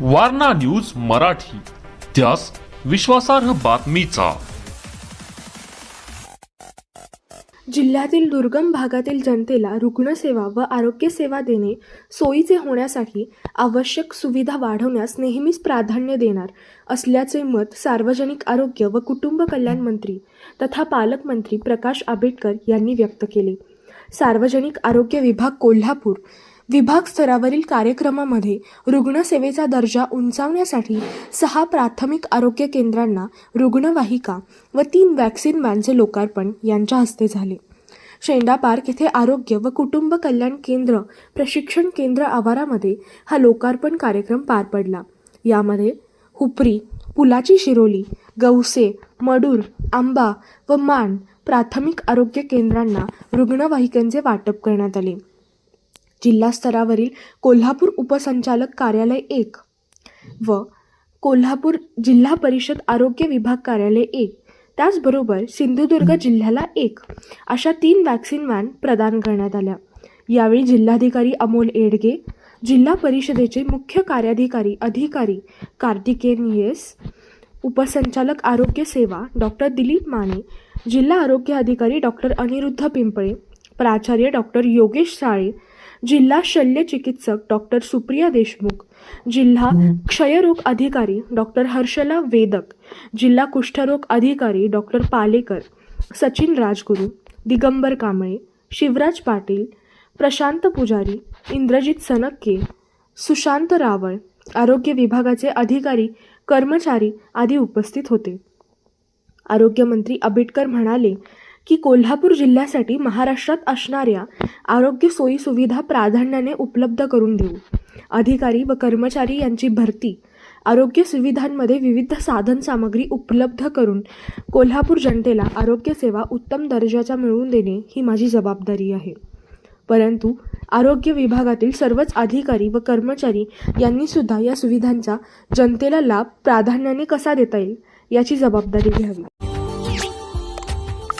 Warna news Marathi. त्यास विश्वासार्ह बातमीचा. जिल्ह्यातील दुर्गम भागातील जनतेला रुग्णसेवा व आरोग्य सेवा देणे सोयीचे होण्यासाठी आवश्यक सुविधा वाढवण्यास नेहमीच प्राधान्य देणार असल्याचे मत सार्वजनिक आरोग्य व कुटुंब कल्याण मंत्री तथा पालकमंत्री प्रकाश आंबेडकर यांनी व्यक्त केले. सार्वजनिक आरोग्य विभाग कोल्हापूर विभाग स्तरावरील कार्यक्रमामध्ये रुग्णसेवेचा दर्जा उंचावण्यासाठी सहा प्राथमिक आरोग्य केंद्रांना रुग्णवाहिका व तीन वॅक्सिन व्हॅनचे लोकार्पण यांच्या हस्ते झाले. शेंडा पार्क येथे आरोग्य व कुटुंब कल्याण केंद्र प्रशिक्षण केंद्र आवारामध्ये हा लोकार्पण कार्यक्रम पार पडला. यामध्ये हुपरी पुलाची शिरोली गौसे मडूर आंबा व मान प्राथमिक आरोग्य केंद्रांना रुग्णवाहिकांचे वाटप करण्यात आले. जिल्हा स्तरावरील कोल्हापूर उपसंचालक कार्यालय एक व कोल्हापूर जिल्हा परिषद आरोग्य विभाग कार्यालय एक. त्याचबरोबर सिंधुदुर्ग जिल्ह्याला एक. अशा तीन वॅक्सिन व्हॅन प्रदान करण्यात आल्या. यावेळी जिल्हाधिकारी अमोल एडगे जिल्हा परिषदेचे मुख्य कार्याधिकारी अधिकारी कार्तिकेन येस उपसंचालक आरोग्य सेवा डॉक्टर दिलीप माने जिल्हा आरोग्य अधिकारी डॉक्टर अनिरुद्ध पिंपळे प्राचार्य डॉक्टर योगेश साळे जिल्हा शल्य चिकित्सक डॉक्टर सुप्रिया देशमुख जिल्हा क्षयरोग अधिकारी डॉक्टर हर्षला वेदक जिल्हा कुष्ठरोग अधिकारी डॉक्टर पालेकर सचिन राजगुरू दिगंबर कांबळे शिवराज पाटील प्रशांत पुजारी इंद्रजित सनक्के सुशांत रावळ आरोग्य विभागाचे अधिकारी कर्मचारी आदी उपस्थित होते. आरोग्यमंत्री आंबेडकर म्हणाले की कोल्हापूर जिल्ह्यासाठी महाराष्ट्रात असणाऱ्या आरोग्य सोयीसुविधा प्राधान्याने उपलब्ध करून देऊ. अधिकारी व कर्मचारी यांची भरती आरोग्य सुविधांमध्ये विविध साधन सामग्री उपलब्ध करून कोल्हापूर जनतेला आरोग्यसेवा उत्तम दर्जाच्या मिळवून देणे ही माझी जबाबदारी आहे. परंतु आरोग्य विभागातील सर्वच अधिकारी व कर्मचारी यांनी सुद्धा या सुविधांचा जनतेला लाभ प्राधान्याने कसा देता येईल याची जबाबदारी घ्यावी.